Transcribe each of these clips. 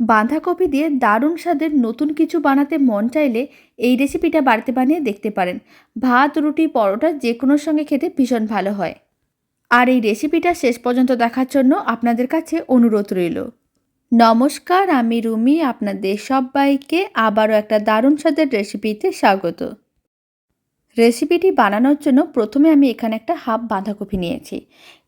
বাঁধাকপি দিয়ে দারুণ স্বাদের নতুন কিছু বানাতে মন চাইলে এই রেসিপিটা বাড়িতে বানিয়ে দেখতে পারেন। ভাত, রুটি, পরোটা যে কোনোর সঙ্গে খেতে ভীষণ ভালো হয়। আর এই রেসিপিটা শেষ পর্যন্ত দেখার জন্য আপনাদের কাছে অনুরোধ রইল। নমস্কার, আমি রুমি, আপনাদের সবাইকে আবারও একটা দারুণ স্বাদের রেসিপিতে স্বাগত। রেসিপিটি বানানোর জন্য প্রথমে আমি এখানে একটা হাফ বাঁধাকপি নিয়েছি।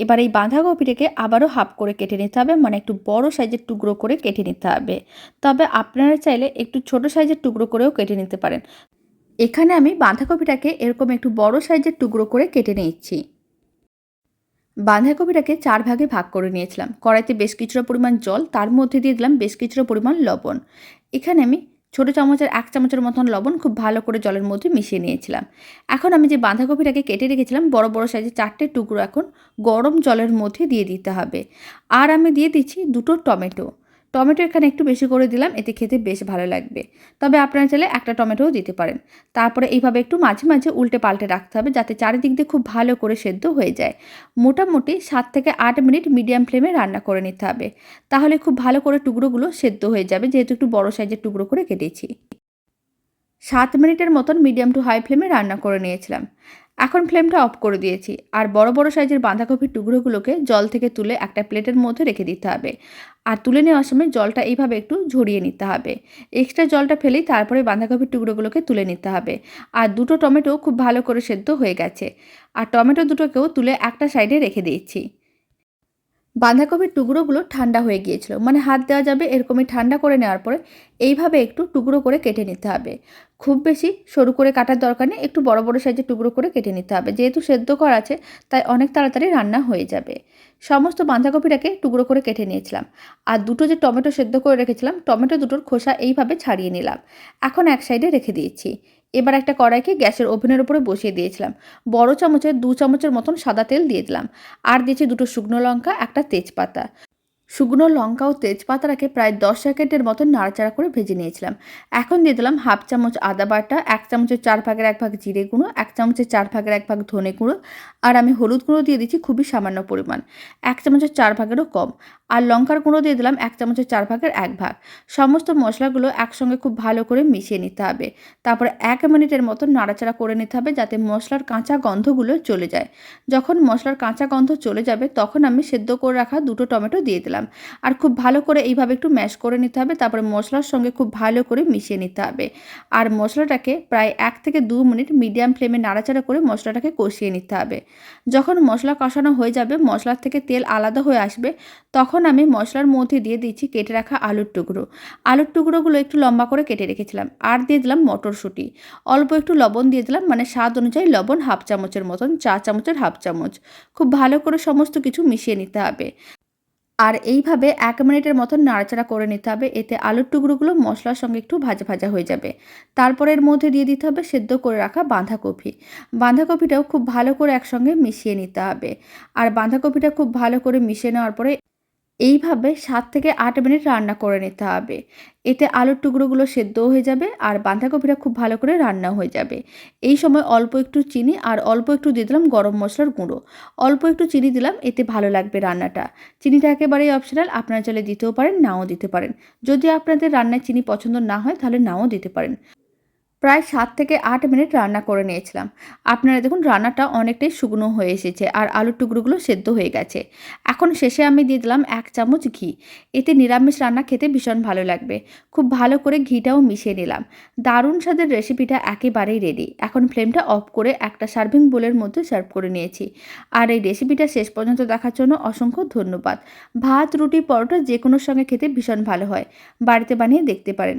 এবার এই বাঁধাকপিটাকে আবারও হাফ করে কেটে নিতে হবে মানে একটু বড় সাইজের টুকরো করে কেটে নিতে হবে। তবে আপনারা চাইলে একটু ছোট সাইজের টুকরো করেও কেটে নিতে পারেন। এখানে আমি বাঁধাকপিটাকে এরকম একটু বড় সাইজের টুকরো করে কেটে নিচ্ছি বাঁধাকপিটাকে চার ভাগে ভাগ করে নিয়েছিলাম। কড়াইতে বেশ কিছুটা পরিমাণ জল, তার মধ্যে দিয়ে দিলাম বেশ কিছুটা পরিমাণ লবণ। এখানে আমি ছোটো চামচের এক চামচের মতন লবণ খুব ভালো করে জলের মধ্যে মিশিয়ে নিয়েছিলাম। এখন আমি যে বাঁধাকপিটাকে কেটে রেখেছিলাম, বড় বড় সাইজের চারটে টুকরো এখন গরম জলের মধ্যে দিয়ে দিতে হবে। আর আমি দিয়ে দিচ্ছি দুটো টমেটো। টমেটো এখানে একটু বেশি করে দিলাম, এতে খেতে বেশ ভালো লাগবে। তবে আপনারা চাইলে একটা টমেটোও দিতে পারেন। তারপরে এইভাবে একটু মাঝে মাঝে উল্টে পাল্টে রাখতে হবে, যাতে চারিদিক দিয়ে খুব ভালো করে সেদ্ধ হয়ে যায়। মোটামুটি সাত থেকে আট মিনিট মিডিয়াম ফ্লেমে রান্না করে নিতে হবে। তাহলে খুব ভালো করে টুকরোগুলো সেদ্ধ হয়ে যাবে, যেহেতু একটু বড় সাইজের টুকরো করে কেটেছি। সাত মিনিটের মতন মিডিয়াম টু হাই ফ্লেমে রান্না করে নিয়েছিলাম। এখন ফ্লেমটা অফ করে দিয়েছি আর বড় বড় সাইজের বাঁধাকপির টুকরোগুলোকে জল থেকে তুলে একটা প্লেটের মধ্যে রেখে দিতে হবে। আর তুলে নেওয়ার সময় জলটা এইভাবে একটু ঝরিয়ে নিতে হবে। এক্সট্রা জলটা ফেলেই তারপরে বাঁধাকপির টুকরোগুলোকে তুলে নিতে হবে। আর দুটো টমেটো খুব ভালো করে সেদ্ধ হয়ে গেছে। আর টমেটো দুটোকেও তুলে একটা সাইডে রেখে দিয়েছি। বাঁধাকপির টুকরোগুলো ঠান্ডা হয়ে গিয়েছিল। মানে হাত দেওয়া যাবে এরকমই ঠান্ডা করে নেওয়ার পরে এইভাবে একটু টুকরো করে কেটে নিতে হবে। খুব বেশি সরু করে কাটার দরকার নেই, একটু বড় বড় সাইজে টুকরো করে কেটে নিতে হবে। যেহেতু সেদ্ধ করা আছে, তাই অনেক তাড়াতাড়ি রান্না হয়ে যাবে। সমস্ত বাঁধাকপিটাকে টুকরো করে কেটে নিয়েছিলাম। আর দুটো যে টমেটো সেদ্ধ করে রেখেছিলাম, টমেটো দুটোর খোসা এইভাবে ছাড়িয়ে নিলাম। এখন এক সাইডে রেখে দিয়েছি। এবার একটা কড়াইকে গ্যাসের ওভেনের উপরে বসিয়ে দিয়েছিলাম। বড় চামচের দু চামচের মতন সাদা তেল দিয়ে দিলাম। আর দিয়েছি দুটো শুকনো লঙ্কা, একটা তেজপাতা। শুকনো লঙ্কা ও তেজপাতাটাকে প্রায় দশ সেকেন্ডের মতো নাড়াচাড়া করে ভেজে নিয়েছিলাম। এখন দিয়ে দিলাম হাফ চামচ আদা বাটা, এক চামচের চার ভাগের এক ভাগ জিরে গুঁড়ো, এক চামচের চার ভাগের এক ভাগ ধনে গুঁড়ো আর আমি হলুদ গুঁড়ো দিয়ে দিচ্ছি খুবই সামান্য পরিমাণ, এক চামচের চার ভাগেরও কম। আর লঙ্কার গুঁড়ো দিয়ে দিলাম এক চামচের চার ভাগের এক ভাগ। সমস্ত মশলাগুলো একসঙ্গে খুব ভালো করে মিশিয়ে নিতে হবে। তারপরে এক মিনিটের মতো নাড়াচাড়া করে নিতে হবে যাতে মশলার কাঁচা গন্ধগুলো চলে যায়। যখন মশলার কাঁচা গন্ধ চলে যাবে তখন আমি সেদ্ধ করে রাখা দুটো টমেটো দিয়ে দিলাম। আর খুব ভালো করে এইভাবে একটু ম্যাশ করে নিতে হবে, তারপরে মশলার সঙ্গে খুব ভালো করে মিশিয়ে নিতে হবে। আর মশলাটাকে প্রায় এক থেকে দু মিনিট মিডিয়াম ফ্লেমে নাড়াচাড়া করে মশলাটাকে কষিয়ে নিতে হবে। যখন মশলা কষানো হয়ে যাবে, মশলার থেকে তেল আলাদা হয়ে আসবে, তখন আমি মশলার মধ্যে দিয়ে দিচ্ছি কেটে রাখা আলুর টুকরো। আলুর টুকরোগুলো একটু লম্বা করে কেটে রেখেছিলাম। আর দিয়ে দিলাম মটরশুঁটি। অল্প একটু লবণ দিয়ে দিলাম মানে স্বাদ অনুযায়ী লবণ হাফ চামচের মতন, চা চামচের হাফ চামচ। খুব ভালো করে সমস্ত কিছু মিশিয়ে নিতে হবে। আর এইভাবে এক মিনিটের মতন নাড়াচাড়া করে নিতে হবে। এতে আলুর টুকরোগুলো মশলার সঙ্গে একটু ভাজা ভাজা হয়ে যাবে। তারপরের এর মধ্যে দিয়ে দিতে হবে সেদ্ধ করে রাখা বাঁধাকপি। বাঁধাকপিটাও খুব ভালো করে একসঙ্গে মিশিয়ে নিতে হবে। আর বাঁধাকপিটা খুব ভালো করে মিশিয়ে নেওয়ার পরে এইভাবে সাত থেকে আট মিনিট রান্না করে নিতে হবে। এতে আলুর টুকরোগুলো সেদ্ধও হয়ে যাবে আর বাঁধাকপিটা খুব ভালো করে রান্না হয়ে যাবে। এই সময় অল্প একটু চিনি আর অল্প একটু দিয়ে দিলাম গরম মশলার গুঁড়ো। অল্প একটু চিনি দিলাম, এতে ভালো লাগবে রান্নাটা। চিনিটা একেবারেই অপশনাল আপনারা চাইলে দিতেও পারেন, নাও দিতে পারেন। যদি আপনাদের রান্নায় চিনি পছন্দ না হয়, তাহলে নাও দিতে পারেন। প্রায় সাত থেকে আট মিনিট রান্না করে নিয়েছিলাম। আপনারা দেখুন, রান্নাটা অনেকটাই শুকনো হয়ে এসেছে আর আলুর টুকরোগুলো সেদ্ধ হয়ে গেছে। এখন শেষে আমি দিয়ে দিলাম এক চামচ ঘি। এতে নিরামিষ রান্না খেতে ভীষণ ভালো লাগবে। খুব ভালো করে ঘিটাও মিশিয়ে নিলাম। দারুণ স্বাদের রেসিপিটা একেবারেই রেডি এখন ফ্লেমটা অফ করে একটা সার্ভিং বোলের মধ্যে সার্ভ করে নিয়েছি। আর এই রেসিপিটা শেষ পর্যন্ত দেখার জন্য অসংখ্য ধন্যবাদ। ভাত, রুটি, পরোটা যে কোনোর সঙ্গে খেতে ভীষণ ভালো হয়। বাড়িতে বানিয়ে দেখতে পারেন।